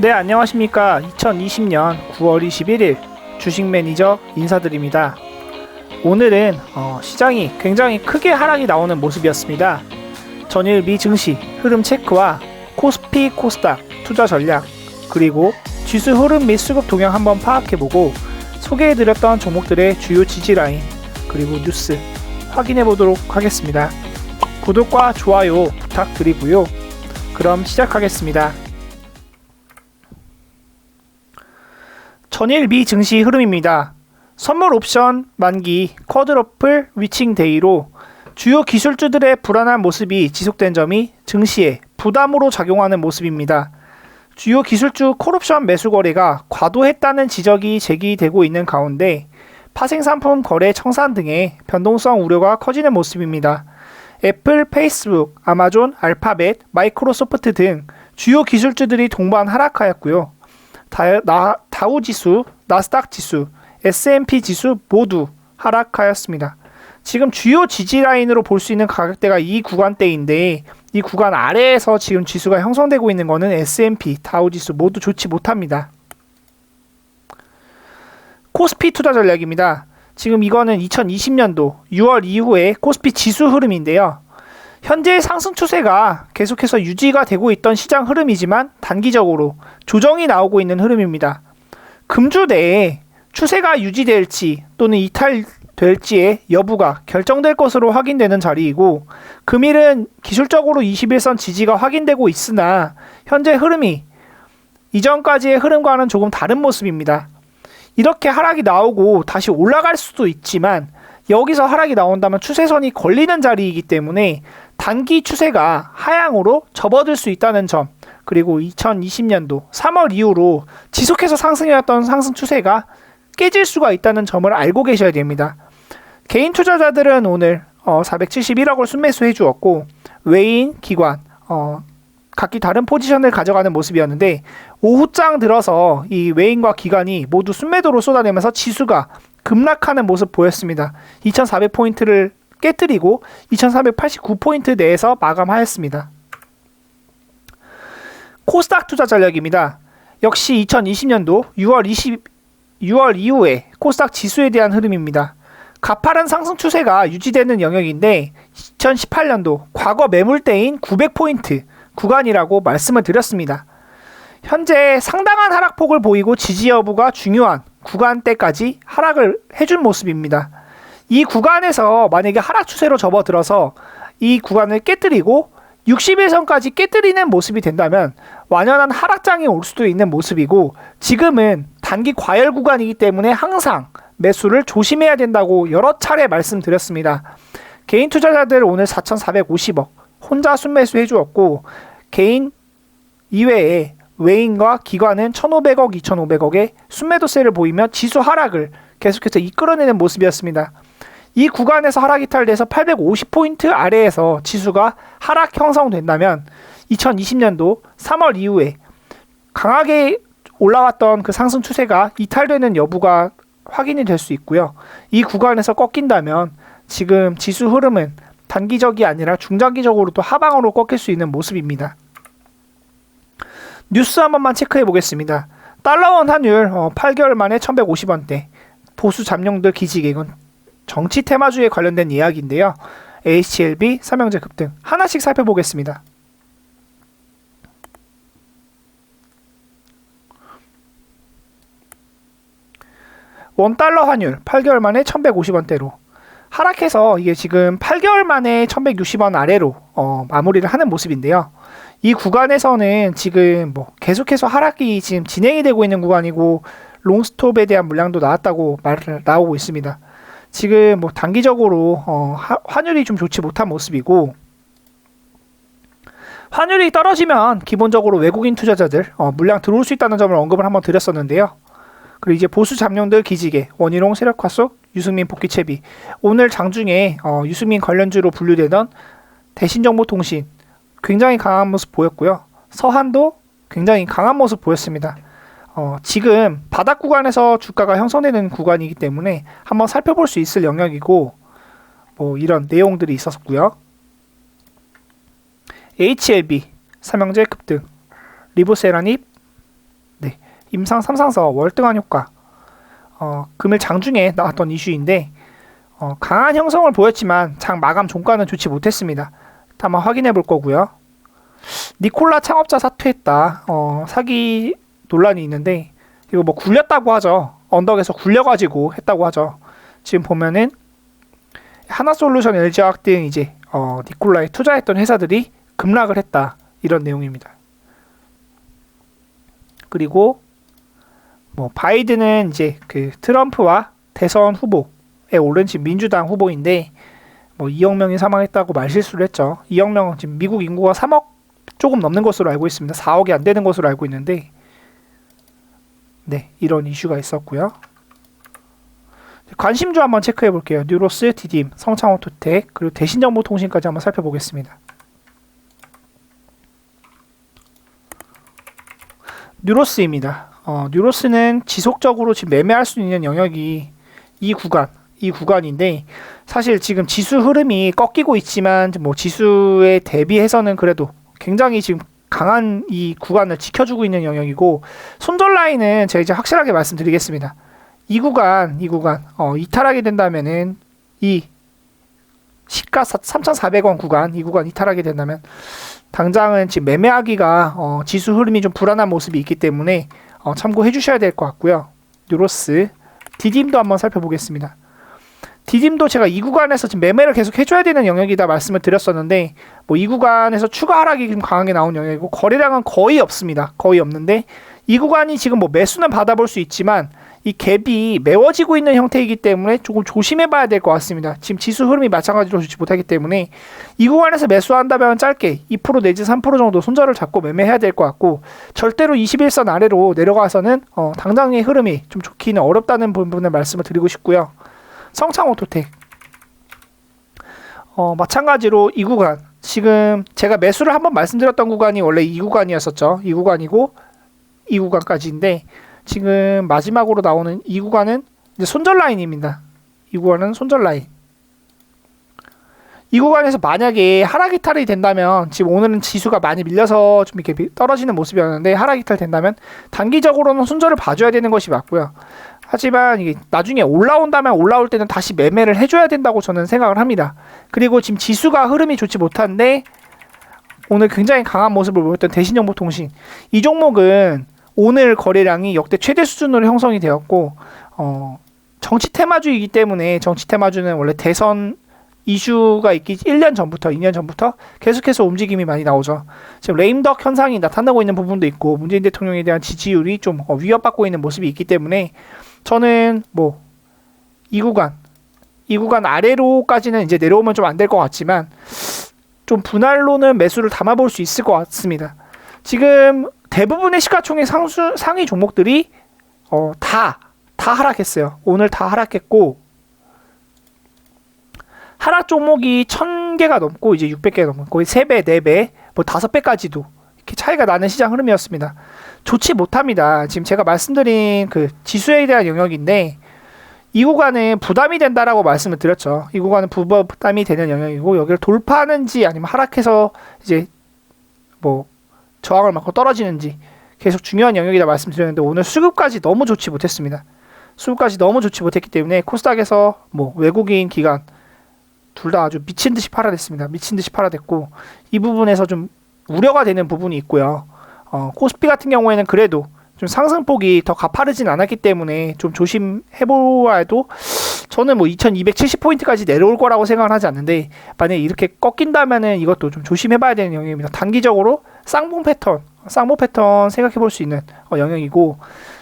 네, 안녕하십니까. 2020년 9월 21일 주식 매니저 인사드립니다. 오늘은 어, 시장이 굉장히 크게 하락이 나오는 모습이었습니다. 전일 미 증시 흐름 체크와 코스피 코스닥 투자 전략 그리고 지수 흐름 및 수급 동향 한번 파악해보고 소개해드렸던 종목들의 주요 지지 라인 그리고 뉴스 확인해 보도록 하겠습니다. 구독과 좋아요 부탁드리고요. 그럼 시작하겠습니다. 전일 미 증시 흐름입니다. 선물 옵션 만기 쿼드러플 위칭 데이로 주요 기술주들의 불안한 모습이 지속된 점이 증시에 부담으로 작용하는 모습입니다. 주요 기술주 콜옵션 매수 거래가 과도했다는 지적이 제기되고 있는 가운데 파생 상품 거래 청산 등의 변동성 우려가 커지는 모습입니다. 애플, 페이스북, 아마존, 알파벳, 마이크로소프트 등 주요 기술주들이 동반 하락하였고요. 다, 나, 다우 지수, 나스닥 지수, S&P 지수 모두 하락하였습니다. 지금 주요 지지 라인으로 볼 수 있는 가격대가 이 구간대인데 이 구간 아래에서 지금 지수가 형성되고 있는 것은 S&P, 다우 지수 모두 좋지 못합니다. 코스피 투자 전략입니다. 지금 이거는 2020년도 6월 이후에 코스피 지수 흐름인데요. 현재 상승 추세가 계속해서 유지가 되고 있던 시장 흐름이지만 단기적으로 조정이 나오고 있는 흐름입니다. 금주 내에 추세가 유지될지 또는 이탈될지의 여부가 결정될 것으로 확인되는 자리이고 금일은 기술적으로 21선 지지가 확인되고 있으나 현재 흐름이 이전까지의 흐름과는 조금 다른 모습입니다. 이렇게 하락이 나오고 다시 올라갈 수도 있지만 여기서 하락이 나온다면 추세선이 걸리는 자리이기 때문에 단기 추세가 하향으로 접어들 수 있다는 점 그리고 2020년도 3월 이후로 지속해서 상승해왔던 상승 추세가 깨질 수가 있다는 점을 알고 계셔야 됩니다. 개인 투자자들은 오늘 어, 471억을 순매수해 주었고 외인 기관 어, 각기 다른 포지션을 가져가는 모습이었는데 오후장 들어서 이 외인과 기관이 모두 순매도로 쏟아내면서 지수가 급락하는 모습 보였습니다. 2,400포인트를 깨뜨리고 2,389포인트 내에서 마감하였습니다. 코스닥 투자 전략입니다. 역시 2020년도 6월 20 6월 이후에 코스닥 지수에 대한 흐름입니다. 가파른 상승 추세가 유지되는 영역인데 2018년도 과거 매물대인 900포인트 구간이라고 말씀을 드렸습니다. 현재 상당한 하락폭을 보이고 지지 여부가 중요한 구간대까지 하락을 해준 모습입니다. 이 구간에서 만약에 하락 추세로 접어들어서 이 구간을 깨뜨리고 60일선까지 깨뜨리는 모습이 된다면 완연한 하락장이 올 수도 있는 모습이고 지금은 단기 과열 구간이기 때문에 항상 매수를 조심해야 된다고 여러 차례 말씀드렸습니다. 개인 투자자들 오늘 4,450억 혼자 순매수 해주었고 개인 이외에 외인과 기관은 1,500억, 2,500억의 순매도세를 보이며 지수 하락을 계속해서 이끌어내는 모습이었습니다. 이 구간에서 하락 이탈돼서 850포인트 아래에서 지수가 하락 형성된다면 2020년도 3월 이후에 강하게 올라왔던 그 상승 추세가 이탈되는 여부가 확인이 될 수 있고요. 이 구간에서 꺾인다면 지금 지수 흐름은 단기적이 아니라 중장기적으로도 하방으로 꺾일 수 있는 모습입니다. 뉴스 한 번만 체크해 보겠습니다. 달러원 환율 어, 8개월 만에 1150원대 보수 잠룡들 기지개 이건 정치 테마주에 관련된 이야기인데요. HLB, 삼형제 급등 하나씩 살펴보겠습니다. 원달러 환율 8개월 만에 1150원대로 하락해서 이게 지금 8개월 만에 1160원 아래로 어, 마무리를 하는 모습인데요. 이 구간에서는 지금 뭐 계속해서 하락이 지금 진행이 되고 있는 구간이고 롱스톱에 대한 물량도 나왔다고 말을 나오고 있습니다. 지금 뭐 단기적으로 어, 하, 환율이 좀 좋지 못한 모습이고 환율이 떨어지면 기본적으로 외국인 투자자들 어, 물량 들어올 수 있다는 점을 언급을 한번 드렸었는데요. 그리고 이제 보수 잠룡들 기지개 원희룡 세력화 속 유승민 복귀 채비 오늘 장중에 어, 유승민 관련주로 분류되던 대신정보통신 굉장히 강한 모습 보였고요. 서한도 굉장히 강한 모습 보였습니다. 어, 지금 바닥 구간에서 주가가 형성되는 구간이기 때문에 한번 살펴볼 수 있을 영역이고 뭐 이런 내용들이 있었고요. HLB 삼형제 급등 리보세라닙 임상 3상서 월등한 효과 어, 금일 장중에 나왔던 이슈인데 어, 강한 형성을 보였지만 장 마감 종가는 좋지 못했습니다. 한번 확인해 볼 거고요. 니콜라 창업자 사퇴했다. 어, 사기 논란이 있는데 이거 뭐 굴렸다고 하죠. 언덕에서 굴려가지고 했다고 하죠. 지금 보면은 하나솔루션, LG화학 등 이제 어, 니콜라에 투자했던 회사들이 급락을 했다 이런 내용입니다. 그리고 뭐 바이든은 이제 그 트럼프와 대선 후보에 오른 지금 민주당 후보인데 뭐 2억 명이 사망했다고 말실수를 했죠. 2억 명 지금 미국 인구가 3억 조금 넘는 것으로 알고 있습니다. 4억이 안 되는 것으로 알고 있는데 네 이런 이슈가 있었고요. 관심주 한번 체크해 볼게요. 뉴로스, 디딤, 성창호 토텍 그리고 대신정보통신까지 한번 살펴보겠습니다. 뉴로스입니다. 어, 뉴로스는 지속적으로 지금 매매할 수 있는 영역이 이 구간, 이 구간인데 사실 지금 지수 흐름이 꺾이고 있지만 뭐 지수에 대비해서는 그래도 굉장히 지금 강한 이 구간을 지켜주고 있는 영역이고 손절 라인은 제가 이제 확실하게 말씀드리겠습니다. 이 구간, 이 구간 어, 이탈하게 된다면은 이 시가 3,400원 구간, 이 구간 이탈하게 된다면 당장은 지금 매매하기가 어, 지수 흐름이 좀 불안한 모습이 있기 때문에 어, 참고해 주셔야 될 것 같고요. 뉴로스, 디딤도 한번 살펴보겠습니다. 디딤도 제가 이 구간에서 지금 매매를 계속 해줘야 되는 영역이다 말씀을 드렸었는데 뭐 이 구간에서 추가 하락이 좀 강하게 나온 영역이고 거래량은 거의 없습니다. 거의 없는데 이 구간이 지금 뭐 매수는 받아볼 수 있지만 이 갭이 메워지고 있는 형태이기 때문에 조금 조심해 봐야 될 것 같습니다. 지금 지수 흐름이 마찬가지로 좋지 못하기 때문에 이 구간에서 매수한다면 짧게 2% 내지 3% 정도 손절을 잡고 매매해야 될 것 같고 절대로 21선 아래로 내려가서는 어, 당장의 흐름이 좀 좋기는 어렵다는 부분을 말씀을 드리고 싶고요. 성창 오토텍 어, 마찬가지로 이 구간 지금 제가 매수를 한번 말씀드렸던 구간이 원래 이 구간이었었죠. 이 구간이고 이 구간까지인데 지금 마지막으로 나오는 이 구간은 이제 손절 라인입니다. 이 구간은 손절 라인. 이 구간에서 만약에 하락 이 탈이 된다면 지금 오늘은 지수가 많이 밀려서 좀 이렇게 떨어지는 모습이었는데 하락 이 탈 된다면 단기적으로는 손절을 봐줘야 되는 것이 맞고요. 하지만 나중에 올라온다면 올라올 때는 다시 매매를 해줘야 된다고 저는 생각을 합니다. 그리고 지금 지수가 흐름이 좋지 못한데 오늘 굉장히 강한 모습을 보였던 대신정보통신 이 종목은 오늘 거래량이 역대 최대 수준으로 형성이 되었고 어, 정치 테마주이기 때문에 정치 테마주는 원래 대선 이슈가 있기 1년 전부터 2년 전부터 계속해서 움직임이 많이 나오죠. 지금 레임덕 현상이 나타나고 있는 부분도 있고 문재인 대통령에 대한 지지율이 좀 어, 위협받고 있는 모습이 있기 때문에 저는 뭐이 구간 이 구간 아래로까지는 이제 내려오면 좀 안 될 것 같지만 좀 분할로는 매수를 담아볼 수 있을 것 같습니다. 지금 대부분의 시가총액 상수, 상위 종목들이 어, 다, 다 하락했어요. 오늘 다 하락했고 하락 종목이 1000개가 넘고 이제 600개가 넘고 거의 3배, 4배, 뭐 5배까지도 이렇게 차이가 나는 시장 흐름이었습니다. 좋지 못합니다. 지금 제가 말씀드린 그 지수에 대한 영역인데 이 구간은 부담이 된다라고 말씀을 드렸죠. 이 구간은 부담이 되는 영역이고 여기를 돌파하는지 아니면 하락해서 이제 뭐 저항을 맞고 떨어지는지 계속 중요한 영역이다 말씀드렸는데 오늘 수급까지 너무 좋지 못했습니다. 수급까지 너무 좋지 못했기 때문에 코스닥에서 뭐 외국인 기관 둘 다 아주 미친 듯이 팔아댔습니다. 미친 듯이 팔아댔고 이 부분에서 좀 우려가 되는 부분이 있고요. 어, 코스피 같은 경우에는 그래도 좀 상승폭이 더 가파르진 않았기 때문에 좀 조심해 보아 해도 저는 뭐 2270포인트까지 내려올 거라고 생각을 하지 않는데 만약에 이렇게 꺾인다면은 이것도 좀 조심해 봐야 되는 영역입니다. 단기적으로 쌍봉 패턴, 쌍봉 패턴 생각해 볼 수 있는 어, 영역이고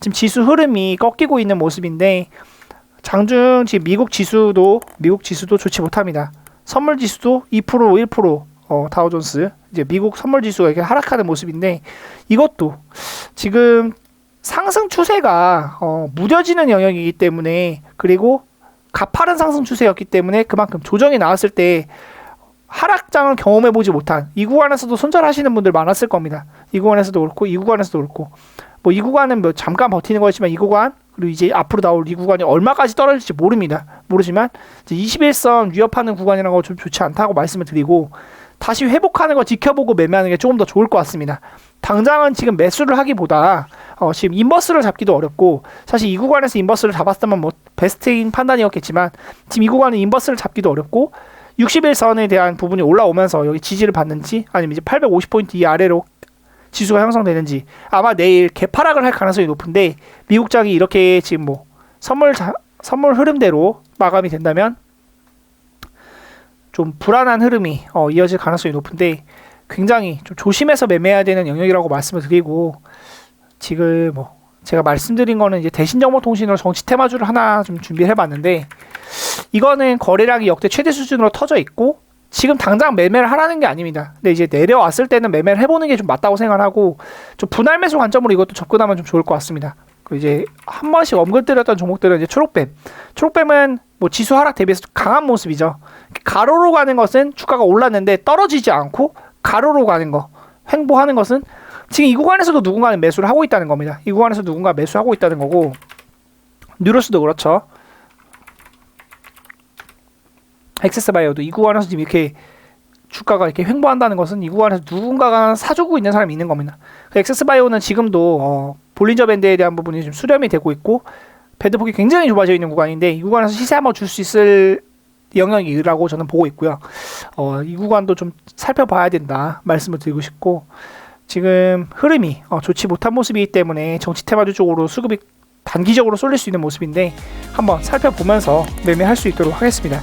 지금 지수 흐름이 꺾이고 있는 모습인데 장중 지금 미국 지수도 미국 지수도 좋지 못합니다. 선물 지수도 2% 1% 어, 다우존스 이제 미국 선물 지수가 이렇게 하락하는 모습인데 이것도 지금 상승 추세가 어, 무뎌지는 영역이기 때문에 그리고 가파른 상승 추세였기 때문에 그만큼 조정이 나왔을 때 하락장을 경험해 보지 못한 이 구간에서도 손절하시는 분들 많았을 겁니다. 이 구간에서도 그렇고 이 구간에서도 그렇고 뭐 이 구간은 뭐 잠깐 버티는 거지만 이 구간 그리고 이제 앞으로 나올 이 구간이 얼마까지 떨어질지 모릅니다. 모르지만 이제 21선 위협하는 구간이라고 좀 좋지 않다고 말씀을 드리고 다시 회복하는 거 지켜보고 매매하는 게 조금 더 좋을 것 같습니다. 당장은 지금 매수를 하기보다 어, 지금 인버스를 잡기도 어렵고 사실 이 구간에서 인버스를 잡았다면 뭐 베스트인 판단이었겠지만 지금 이 구간은 인버스를 잡기도 어렵고 61선에 대한 부분이 올라오면서 여기 지지를 받는지 아니면 이제 850포인트 이 아래로 지수가 형성되는지 아마 내일 개파락을 할 가능성이 높은데 미국장이 이렇게 지금 뭐 선물 자, 선물 흐름대로 마감이 된다면 좀 불안한 흐름이 어, 이어질 가능성이 높은데 굉장히 좀 조심해서 매매해야 되는 영역이라고 말씀을 드리고 지금 뭐 제가 말씀드린 거는 이제 대신 정보통신으로 정치 테마주를 하나 좀 준비해 봤는데 이거는 거래량이 역대 최대 수준으로 터져 있고 지금 당장 매매를 하라는 게 아닙니다. 근데 이제 내려왔을 때는 매매를 해보는 게 좀 맞다고 생각하고 좀 분할 매수 관점으로 이것도 접근하면 좀 좋을 것 같습니다. 그 이제 한 번씩 언급드렸던 종목들은 이제 초록뱀. 초록뱀은 뭐 지수 하락 대비해서 강한 모습이죠. 가로로 가는 것은 주가가 올랐는데 떨어지지 않고 가로로 가는 거, 횡보하는 것은 지금 이 구간에서도 누군가는 매수를 하고 있다는 겁니다. 이 구간에서 누군가 매수하고 있다는 거고 뉴로스도 그렇죠. 엑세스 바이오도 이 구간에서 지금 이렇게 주가가 이렇게 횡보한다는 것은 이 구간에서 누군가가 사주고 있는 사람이 있는 겁니다. 그 엑세스 바이오는 지금도 어, 볼린저 밴드에 대한 부분이 좀 수렴이 되고 있고 밴드 폭이 굉장히 좁아져 있는 구간인데 이 구간에서 시세 한번 줄 수 있을 영역이라고 저는 보고 있고요. 어, 이 구간도 좀 살펴봐야 된다 말씀을 드리고 싶고 지금 흐름이 어, 좋지 못한 모습이기 때문에 정치 테마주 쪽으로 수급이 단기적으로 쏠릴 수 있는 모습인데 한번 살펴보면서 매매할 수 있도록 하겠습니다.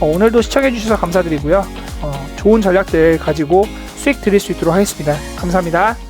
어, 오늘도 시청해주셔서 감사드리고요. 어, 좋은 전략들 가지고 수익 드릴 수 있도록 하겠습니다. 감사합니다.